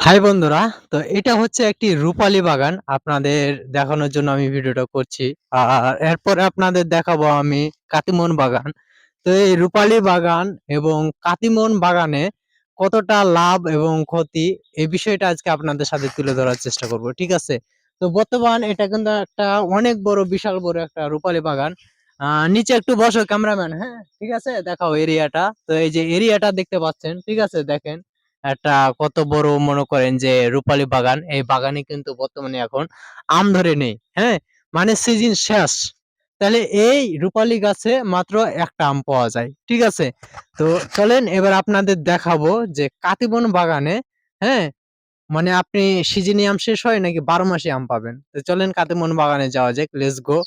High বন্ধুরা, তো এটা হচ্ছে একটি রূপালী বাগান। আপনাদের দেখানোর জন্য আমি ভিডিওটা করছি। আর এরপরে আপনাদের দেখাবো আমি কাতিমন বাগান। তো এই রূপালী বাগান এবং কাতিমন বাগানে কতটা লাভ এবং ক্ষতি, এই বিষয়টা আজকে আপনাদের সাথে তুলে ধরার চেষ্টা করব, ঠিক আছে? তো বর্তমান এটা কিন্তু একটা অনেক বড়, বিশাল বড় একটা রূপালী বাগান। নিচে একটু বসো ক্যামেরাম্যান হ্যাঁ? ঠিক আছে? দেখাও এরিয়াটা। তো এই যে এরিয়াটা দেখতে পাচ্ছেন, ঠিক আছে? দেখেন। একটা কত বড় মনে করেন যে রূপালী বাগান, এই বাগানে কিন্তু বর্তমানে এখন আম ধরে নেই হ্যাঁ? মানে সিজন শেষ। তাহলে এই রূপালী গাছে মাত্র একটা আম পাওয়া যায়, ঠিক আছে? তো চলেন এবার আপনাদের দেখাবো যে কাতিবন বাগানে হ্যাঁ? মানে আপনি সিজনে আম শেষ হয় নাকি বারো মাসে আম পাবেন? তো চলেন কাতিমন বাগানে যাওয়া যাক লেটস গো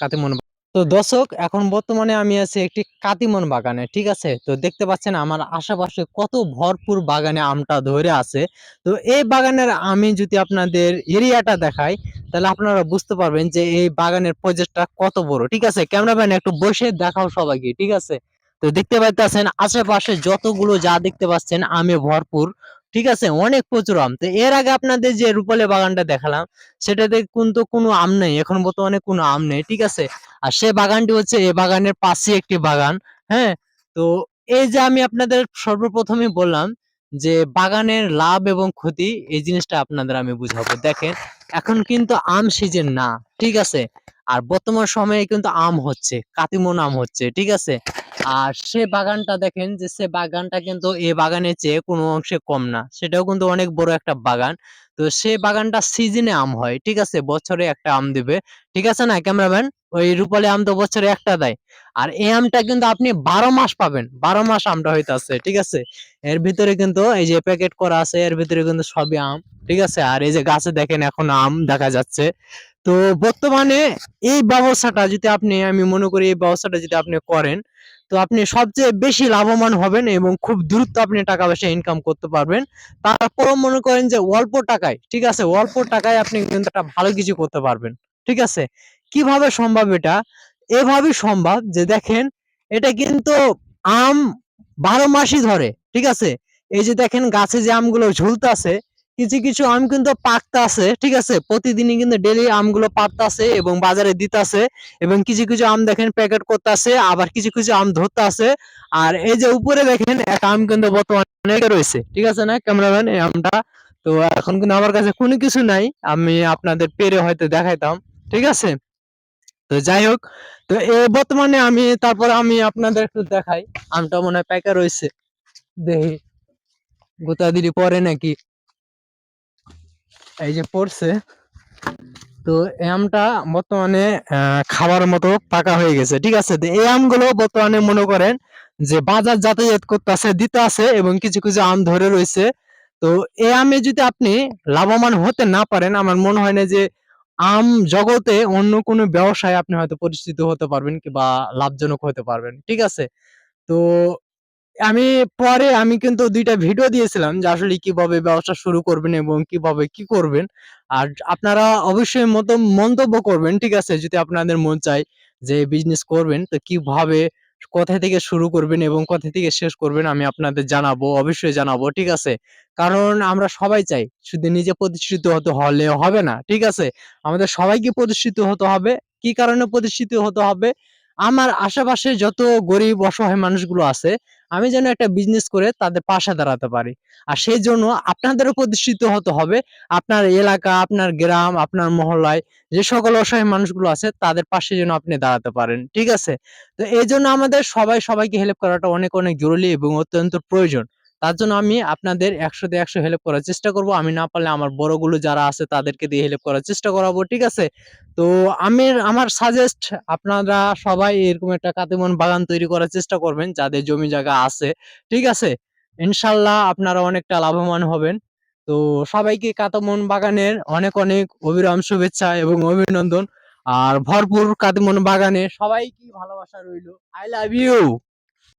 কাতিমন তো দর্শক, এখন বর্তমানে আমি আছি একটি কাতিমন বাগানে, ঠিক আছে? তো দেখতে পাচ্ছেন আমার আশেপাশে কত ভরপুর বাগানে আমটা ধরে আছে। তো এই বাগানের আমি যদি আপনাদের এরিয়াটা দেখাই, তাহলে আপনারা বুঝতে পারবেন যে এই বাগানের প্রজেক্টটা কত বড়, ঠিক আছে? ক্যামেরাম্যান, একটু বসে দেখাও সবাইকে, ঠিক আছে? তো দেখতে পাইতেছেন, আশেপাশে যতগুলো যা দেখতে পাচ্ছেন, আমে ভরপুর ঠিক আছে? অনেক প্রচুর আম। তো এর আগে আপনাদের যে রূপালী বাগানটা দেখালাম, সেটাতে কিন্তু কোনো আম নেই। এখন বর্তমানে কোনো আম নেই, ঠিক আছে? আর সে বাগানটি হচ্ছে এই বাগানের পাশে একটি বাগান হ্যাঁ? তো এই যে আমি আপনাদের সর্বপ্রথমে বললাম যে বাগানের লাভ এবং ক্ষতি, এই জিনিসটা আপনাদের আমি বুঝাবো। দেখেন, এখন কিন্তু আম সিজন না, ঠিক আছে? আর বর্তমান সময়ে কিন্তু আম হচ্ছে, কাতিমন আম হচ্ছে, ঠিক আছে? আর সে বাগানটা দেখেন যে, সে বাগানটা কিন্তু এই বাগানের চেয়ে কোনো অংশে কম না। সেটাও কিন্তু অনেক বড় একটা বাগান। তো সে বাগানটা সিজনে আম হয়, ঠিক আছে? বছরে একটা আম দিবে। ঠিক আছে না, ক্যামেরাম্যান? ওই রূপালী আম তো বছরে একটা দেয়। আর এই আমটা কিন্তু আপনি বারো মাস পাবেন। বারো মাস আমটা হইতাছে, ঠিক আছে? এর ভিতরে কিন্তু এই যে প্যাকেট করা আছে, এর ভিতরে কিন্তু সবই আম, ঠিক আছে? আর এই যে গাছে দেখেন এখন আম দেখা যাচ্ছে। তো বর্তমানে এই ব্যবস্থাটা যদি আপনি, আমি মনে করি এই ব্যবস্থাটা যদি আপনি করেন তো আপনি সবচেয়ে বেশি লাভবান হবেন এবং খুব দ্রুত আপনি টাকা পয়সা ইনকাম করতে পারবেন। তারপরও মনে করেন যে অল্প টাকায়, ঠিক আছে? অল্প টাকায় আপনি কিন্তু একটা ভালো কিছু করতে পারবেন, ঠিক আছে? কীভাবে সম্ভব এটা? এভাবেই সম্ভব যে দেখেন, এটা কিন্তু আম বারো মাসই ধরে, ঠিক আছে? এই যে দেখেন গাছে যে আমগুলো ঝুলতাছে কিছু কিছু আম কিন্তু পাকতাছে ঠিক আছে? প্রতিদিনই কিন্তু ডেলি আমগুলো পাকতাছে এবং বাজারে দিতাছে এবং কিছু কিছু আম দেখেন প্যাকেট করতেছে আবার কিছু কিছু আম ধরতাছে আর এই যে উপরে দেখেন, এক আম কিন্তু বর্তমানে রয়েছে, ঠিক আছে না ক্যামেরাম্যান এই আমটা? তো এখন কিন্তু আমার কাছে কোনো কিছু নাই, আমি আপনাদের পেরে হয়তো দেখাইতাম, ঠিক আছে? তো যাই হোক, তো এ বর্তমানে আমি, তারপর আমি আপনাদের একটু দেখাই, আমটা মনে হয় পাইকা রয়েছে। দেখি গোতা দিদি পরে নাকি? এই যে পড়ছে, তো আমটা বর্তমানে খাবার মতো পাকা হয়ে গেছে, ঠিক আছে? এই আমগুলো বর্তমানে মনে করেন যে বাজার যাতায়াত করতে আছে, দিতে আছে এবং কিছু কিছু আম ধরে রয়েছে। তো এই আমে যদি আপনি লাভবান হতে না পারেন, আমার মনে হয় না যে আম জগতে অন্য কোনো ব্যবসায় আপনি হয়তো পরিচিত হতে পারবেন কিংবা লাভজনক হতে পারবেন, ঠিক আছে? তো আমি পরে আমি কিন্তু দুইটা ভিডিও দিয়েছিলাম যে আসলে কীভাবে ব্যবসা শুরু করবেন এবং কীভাবে কি করবেন। আর আপনারা অবশ্যই মত, মন্তব্য করবেন, ঠিক আছে? যদি আপনাদের মন চায় যে বিজনেস করবেন, তো কীভাবে কোথা থেকে শুরু করবেন এবং কোথা থেকে শেষ করবেন আমি আপনাদের জানাব, অবশ্যই জানাব, ঠিক আছে? কারণ আমরা সবাই চাই শুধু নিজে প্রতিষ্ঠিত হতে হলে হবে না, ঠিক আছে? আমাদের সবাইকে প্রতিষ্ঠিত হতে হবে। কি কারণে প্রতিষ্ঠিত হতে হবে? আমার আশেপাশে যত গরিব, অসহায় মানুষগুলো আছে, আমি যেন একটা বিজনেস করে তাদের পাশে দাঁড়াতে পারি। আর সেই জন্য আপনাদের প্রতিষ্ঠিত হতে হবে, আপনার এলাকা, আপনার গ্রাম, আপনার মহল্লায় যে সকল অসহায় মানুষগুলো আছে, তাদের পাশে যেন আপনি দাঁড়াতে পারেন, ঠিক আছে? তো এই জন্য আমাদের সবাই সবাইকে হেল্প করাটা অনেক অনেক জরুরি এবং অত্যন্ত প্রয়োজন। তার জন্য আমি আপনাদের একশোতে একশো হেল্প করার চেষ্টা করব। আমি না পারলে আমার বড়গুলো যারা আছে তাদেরকে দিয়ে হেল্প করার চেষ্টা করাবো, ঠিক আছে? তো আমি, আমার সাজেস্ট আপনারা সবাই এরকম একটা কাতিমন বাগান তৈরি করার চেষ্টা করবেন, যাদের জমি জায়গা আছে, ঠিক আছে? ইনশাল্লাহ আপনারা অনেকটা লাভবান হবেন। তো সবাইকে কাতামন বাগানের অনেক অনেক অবিরাম শুভেচ্ছা এবং অভিনন্দন। আর ভরপুর কাতিমন বাগানে সবাইকে ভালোবাসা রইল। I love you